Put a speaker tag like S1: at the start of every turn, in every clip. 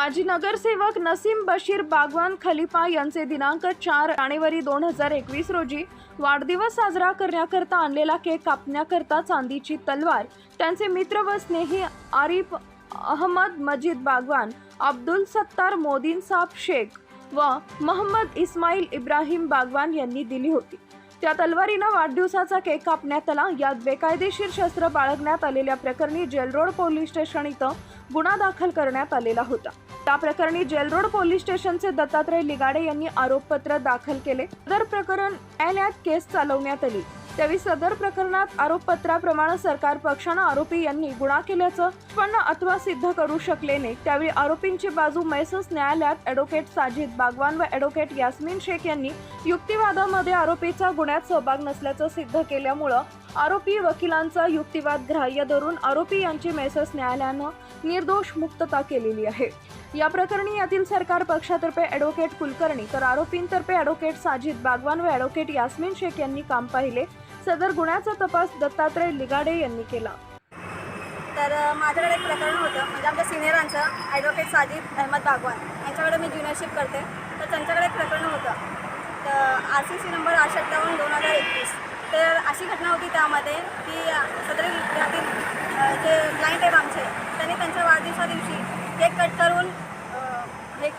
S1: माजी नगरसेवक नसीम बशीर बागवान खलिफा यांचे दिनांक चार जानेवारी दोन हजार एकवीस रोजी वाढदिवस साजरा करण्याकरता आणलेला केक कापण्याकरता चांदीची तलवार त्यांचे मित्र व स्नेही आरिफ अहमद मजीद बागवान अब्दुल सत्तार मोदीन साब शेख व महम्मद इस्माईल इब्राहिम बागवान यांनी दिली होती. त्या तलवारीनं वाढदिवसाचा केक कापण्यात आला यात बेकायदेशीर शस्त्र बाळगण्यात आलेल्या प्रकरणी जेलरोड पोलीस स्टेशन इथं गुन्हा दाखल करण्यात आलेला होता. प्रकरणी जेलरोड पोलीस स्टेशनचे दत्तात्रय लिगाडे यांनी आरोपपत्र दाखल केले. सदर प्रकरण न्यायालयात केस चालवण्यात आली. त्यावेळी सदर प्रकरणात आरोपपत्राप्रमाणे सरकार पक्षानं आरोपी यांनी गुन्हा केल्याचं पण अथवा सिद्ध करू शकले नाही. त्यावेळी आरोपींची बाजू मैसस न्यायालयात ॲडव्होकेट साजिद बागवान व ॲडव्होकेट यास्मिन शेख यांनी युक्तिवादामध्ये आरोपीचा गुन्ह्यात सहभाग नसल्याचं सिद्ध केल्यामुळं आरोपी वकिलांचा युक्तिवाद ग्राह्य धरून आरोपी यांची मेसस न्यायालयानं निर्दोष मुक्तता केलेली आहे. या प्रकरणी यातील सरकार पक्षातर्फे ॲडव्होकेट कुलकर्णी तर आरोपींतर्फे ॲडव्होकेट साजिद बागवान व ॲडव्होकेट यास्मिन शेख यांनी काम पाहिले. सदर गुन्ह्याचा तपास दत्तात्रय लिगाडे यांनी केला.
S2: तर माझ्याकडे एक प्रकरण होतं. म्हणजे आमच्या सिनियरांचं ॲडव्होकेट साजिद अहमद बागवान. यांच्याकडे मी ज्युनियरशिप करते. तर त्यांच्याकडे एक प्रकरण होतं. तर आर सी सी नंबर आठ दोन हजार एकवीस. तर अशी घटना होती त्यामध्ये की अ, सदरील विद्यार्थी जे क्लायंट आहेत आमचे त्यांनी त्यांच्या वाढदिवसा दिवशी केक कट करून हे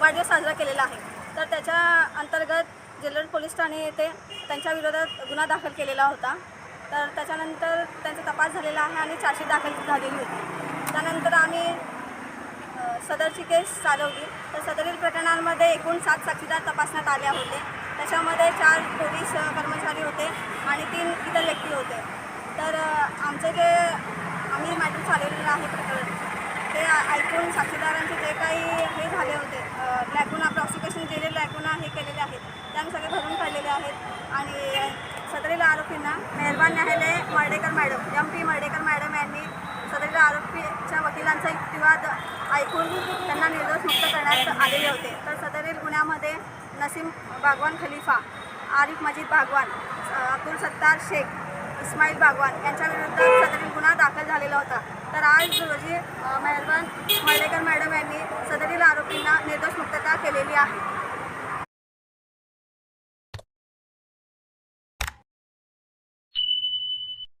S2: वाढदिवस साजरा केलेला आहे. तर त्याच्या अंतर्गत जेलरोड पोलीस ठाणे येथे त्यांच्या विरोधात गुन्हा दाखल केलेला होता. तर त्याच्यानंतर त्यांचा तपास झालेला आहे आणि चार्जशीट दाखल झालेली होती. त्यानंतर आम्ही सदरची केस चालवली. तर सदरील प्रकरणांमध्ये एकूण सात साक्षीदार तपासण्यात आले होते. त्याच्यामध्ये चार पोलीस कर्मचारी होते. आणि तीन इतर व्यक्ती होते. तर आमचं आमचे जे आम्ही मॅटर चालवलेलं आहे प्रकरण ते ऐकून साक्षीदारांचे जे काही हे झाले होते लॅकुना प्रॉसिक्युशन जे लॅकुना हे केलेले आहेत ते आम्ही सगळे भरून काढलेले आहेत. आणि सदरीला आरोपींना मेहरबान न्यायालय Mardekar madam M P Mardekar madam यांनी सदरीला आरोपीच्या वकिलांचा युक्तिवाद ऐकून त्यांना निर्दोष मुक्त करण्यात आलेले होते. तर सदरील गुन्ह्यामध्ये नसीम बागवान खलिफा आरिफ मजीद भागवान अब्दुल सत्तार शेख इस्माईल भागवान यांच्या विरुद्ध सदरील गुन्हा दाखल झालेला होता. तर आज रोजी मेहरबान मर्डेकर मॅडम यांनी सदरील आरोपींना निर्दोष मुक्तता केलेली आहे.